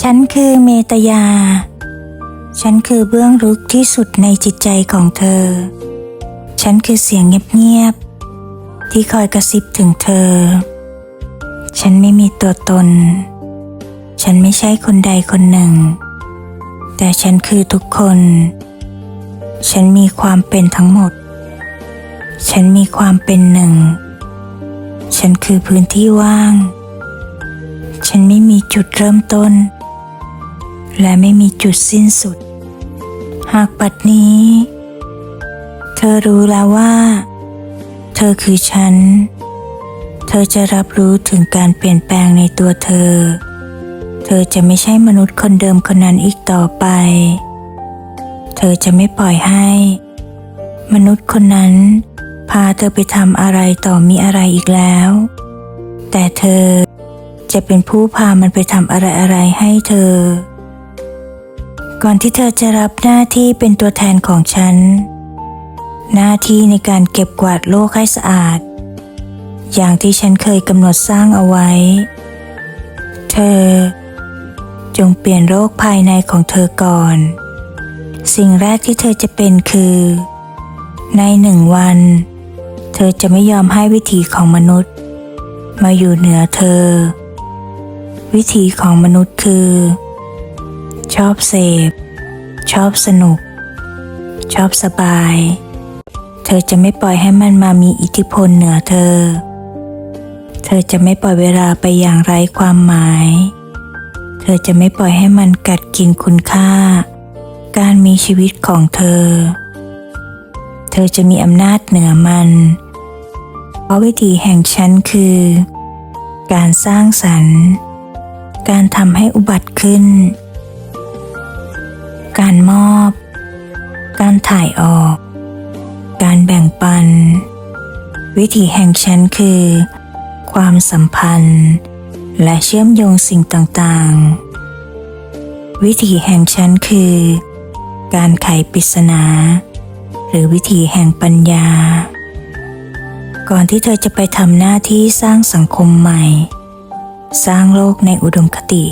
ฉันคือเมตยา ฉันคือเบื้องลึกที่สุดในจิตใจของเธอ ฉันคือเสียงเงียบๆที่คอยกระซิบถึงเธอ ฉันไม่มีตัวตน ฉันไม่ใช่คนใดคนหนึ่ง แต่ฉันคือทุกคน ฉันมีความเป็นทั้งหมด ฉันมีความเป็นหนึ่ง ฉันคือพื้นที่ว่าง ฉันไม่มีจุดเริ่มต้น และไม่มีจุดสิ้นสุด หากปัดนี้ เธอรู้แล้วว่า เธอคือฉัน เธอจะรับรู้ถึงการเปลี่ยนแปลงในตัวเธอ เธอจะไม่ใช่มนุษย์คนเดิมคนนั้นอีกต่อไป เธอจะไม่ปล่อยให้ มนุษย์คนนั้น พาเธอไปทำอะไรต่อมีอะไรอีกแล้ว แต่เธอจะเป็นผู้พามันไปทำอะไรอะไรให้เธอ ก่อนที่เธอจะรับหน้าที่เป็นตัวแทนของฉัน หน้าที่ในการเก็บกวาดโลกให้สะอาด อย่างที่ฉันเคยกำหนดสร้างเอาไว้ เธอ จงเปลี่ยนโรคภายในของเธอก่อน สิ่งแรกที่เธอจะเป็นคือ ในหนึ่งวัน เธอจะไม่ยอมให้วิถีของมนุษย์ มาอยู่เหนือเธอ วิถีของมนุษย์คือ ชอบเสพ ชอบสนุก ชอบสบาย เธอจะไม่ปล่อยให้มันมามีอิทธิพลเหนือเธอ เธอจะไม่ปล่อยเวลาไปอย่างไร้ความหมาย เธอจะไม่ปล่อยให้มันกัดกินคุณค่า การมีชีวิตของเธอ เธอจะมีอำนาจเหนือมัน เพราะวิธีแห่งฉันคือ การสร้างสรรค์การทำให้อุบัติขึ้น การมอบ การถ่ายออก การแบ่งปัน วิธีแห่งฉันคือ ความสัมพันธ์ และเชื่อมโยงสิ่งต่างๆ วิธีแห่งฉันคือ การไขปริศนา หรือวิธีแห่งปัญญา ก่อนที่เธอจะไปทำหน้าที่สร้างสังคมใหม่ สร้างโลกในอุดมคติ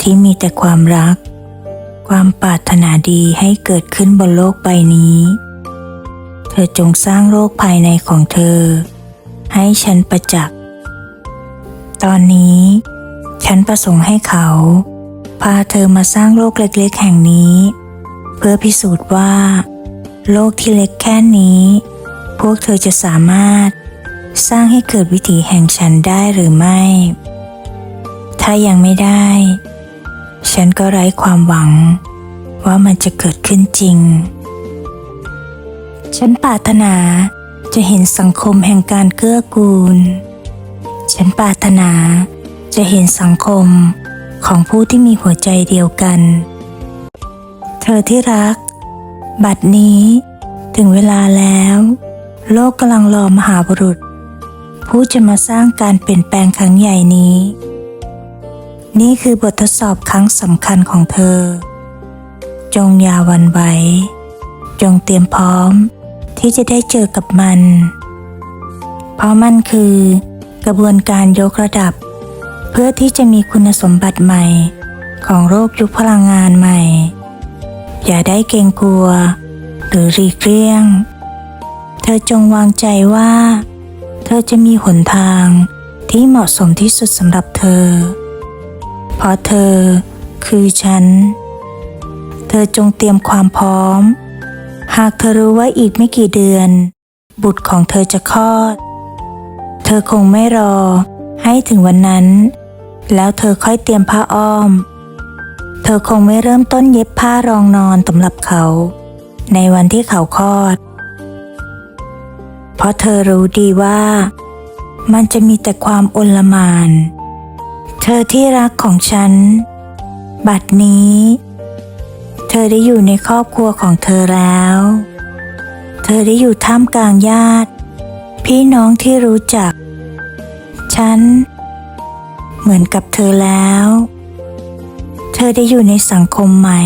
ที่มีแต่ความรัก ความปรารถนาดีให้เกิดขึ้นบนโลกใบนี้ เธอจงสร้างโลกภายในของเธอ ให้ฉันประจักษ์ ตอนนี้ ฉันประสงค์ให้เขา พาเธอมาสร้างโลกเล็กๆ แห่งนี้ เพื่อพิสูจน์ว่า โลกที่เล็กแค่นี้ พวกเธอจะสามารถสร้างให้เกิดวิถีแห่งฉันได้หรือไม่ ถ้ายังไม่ได้ ฉันก็ไร้ความหวัง ว่ามันจะเกิดขึ้นจริง ฉันปรารถนาจะเห็นสังคมแห่งการเกื้อกูล ฉันปรารถนาจะเห็นสังคมของผู้ที่มีหัวใจเดียวกัน เธอที่รัก บัดนี้ ถึงเวลาแล้ว โลกกำลังรอมหาบุรุษ ผู้จะมาสร้างการเปลี่ยนแปลงครั้งใหญ่นี้ นี่คือบททดสอบครั้งสำคัญของเธอ จงอย่าวันไหว จงเตรียมพร้อมที่จะได้เจอกับมัน เพราะมันคือกระบวนการยกระดับ เพื่อที่จะมีคุณสมบัติใหม่ของโรคยุคพลังงานใหม่ อย่าได้เกรงกลัว หรือรีกเลี่ยง เธอจงวางใจว่า เธอจะมีหนทางที่เหมาะสมที่สุดสำหรับเธอ เพราะเธอ คือฉัน เธอจงเตรียมความพร้อม หากเธอรู้ว่าอีกไม่กี่เดือน บุตรของเธอจะคลอด เธอคงไม่รอให้ถึงวันนั้น แล้วเธอค่อยเตรียมผ้าอ้อม เธอคงไม่เริ่มต้นเย็บผ้ารองนอนสำหรับเขา ในวันที่เขาคลอด เพราะเธอรู้ดีว่า มันจะมีแต่ความอลหมาน เธอที่รักของฉัน บัดนี้ เธอได้อยู่ในครอบครัวของเธอแล้ว เธอได้อยู่ท่ามกลางญาติ พี่น้องที่รู้จัก ฉัน เหมือนกับเธอแล้ว เธอได้อยู่ในสังคมใหม่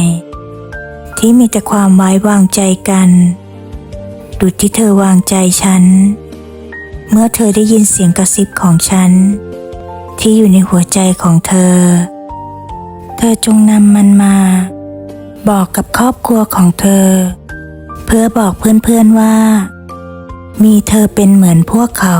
ที่มีแต่ความไว้วางใจกันดุจที่เธอวางใจฉัน เมื่อเธอได้ยินเสียงกระซิบของฉัน ที่อยู่ในหัวใจของเธอ เธอจงนำมันมา บอกกับครอบครัวของเธอ เพื่อบอกเพื่อนๆว่า มีเธอเป็นเหมือนพวกเขา